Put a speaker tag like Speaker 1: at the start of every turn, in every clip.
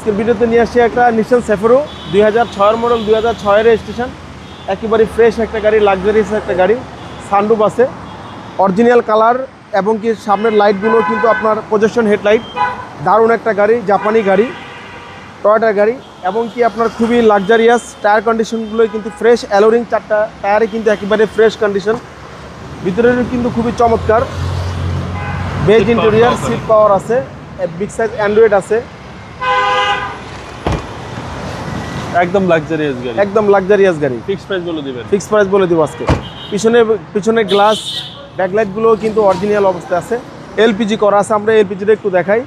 Speaker 1: আজকের ভিডিওতে নিয়ে আসছি একটা নিশান সেফারো দুই হাজার ছয়ের মডেল দুই হাজার ছয়ের রেজিস্ট্রেশন একেবারে ফ্রেশ একটা গাড়ি লাক্সারিয়াস একটা গাড়ি সানরুফ আছে। অরিজিনাল কালার এবং কি সামনের লাইটগুলো কিন্তু আপনার প্রজেকশন হেডলাইট দারুণ একটা গাড়ি জাপানি গাড়ি টয়টার গাড়ি এবং কি আপনার খুবই লাক্সারিয়াস টায়ার কন্ডিশনগুলোই কিন্তু ফ্রেশ অ্যালোরিং চারটা টায়ারে কিন্তু একেবারে ফ্রেশ কন্ডিশন ভিতরের কিন্তু খুবই চমৎকার। বেজ ইন্টেরিয়ার সিট পাওয়ার আছে। বিগ সাইজ অ্যান্ড্রয়েড আছে।
Speaker 2: একদম লাক্সারিয়াস গাড়ি।
Speaker 1: একদম লাক্সারিয়াস গাড়ি।
Speaker 2: ফিক্স প্রাইস বলে দিবেন।
Speaker 1: ফিক্স প্রাইস বলে দিব আজকে। পিছনে পিছনে গ্লাস ব্যাকলাইটগুলো কিন্তু অরিজিনাল অবস্থায় আছে। এলপিজি করা আছে আমরা এলপিজিটা একটু দেখাই।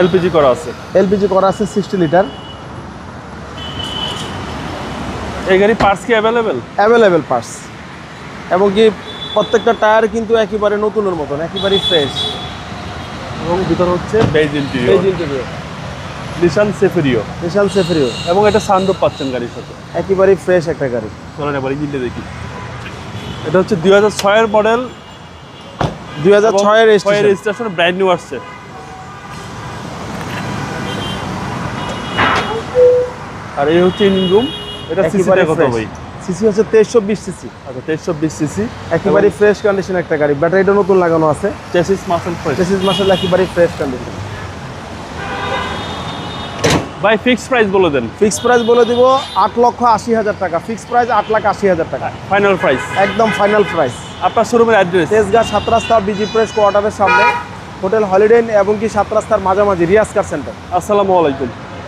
Speaker 2: এলপিজি করা আছে।
Speaker 1: এলপিজি করা আছে সিক্সটি লিটার
Speaker 2: এই গাড়ি পার্টস কি অ্যাভেলেবেল
Speaker 1: অ্যাভেলেবেল পার্টস এবং কি প্রত্যেকটা টায়ার কিন্তু একেবারে নতুনের মতন একেবারে ফ্রেশ
Speaker 2: এবং ভিতরে হচ্ছে বেজ
Speaker 1: এই
Speaker 2: ইন্টেরিয়র
Speaker 1: ইন্টেরিয়র
Speaker 2: নিশান সেফেরিও
Speaker 1: নিশান সেফরিও
Speaker 2: এবং এটা সানরুফ পাচ্ছেন গাড়ির সাথে।
Speaker 1: একেবারে ফ্রেশ একটা গাড়ি।
Speaker 2: চলেন এবার ইঞ্জিনটা দেখি। এটা হচ্ছে দুই হাজার ছয়ের মডেল
Speaker 1: দুই হাজার ছয়ের
Speaker 2: রেজিস্ট্রেশন ব্র্যান্ড নিউ আসছে। আর এই হচ্ছে ইঞ্জিন রুম এটা কত ভাই?
Speaker 1: সিসি হচ্ছে তেইশশো বিশ সিসি।
Speaker 2: আচ্ছা তেইশশো বিশ সিসি।
Speaker 1: একেবারে ফ্রেশ কন্ডিশন একটা গাড়ি। ব্যাটারিটা নতুন লাগানো আছে।
Speaker 2: চেসিস মাসেল
Speaker 1: চেসিস মাসেল একেবারে ফ্রেশ কন্ডিশন
Speaker 2: ভাই ফিক্স প্রাইস বলে দেন।
Speaker 1: ফিক্স প্রাইস বলে দিব আট লক্ষ আশি হাজার টাকা। ফিক্স প্রাইস আট লাখ আশি হাজার টাকা।
Speaker 2: ফাইনাল প্রাইস
Speaker 1: একদম ফাইনাল প্রাইস
Speaker 2: আপনার শোরুমের অ্যাড্রেস
Speaker 1: তেজগাঁ সাত রাস্তা বিজি প্রেস কোয়ার্টারের সামনে। হোটেল হলিডে এবং কি সাত রাস্তার মাঝামাঝি রিয়াজ কার সেন্টার।
Speaker 2: আসসালামু আলাইকুম।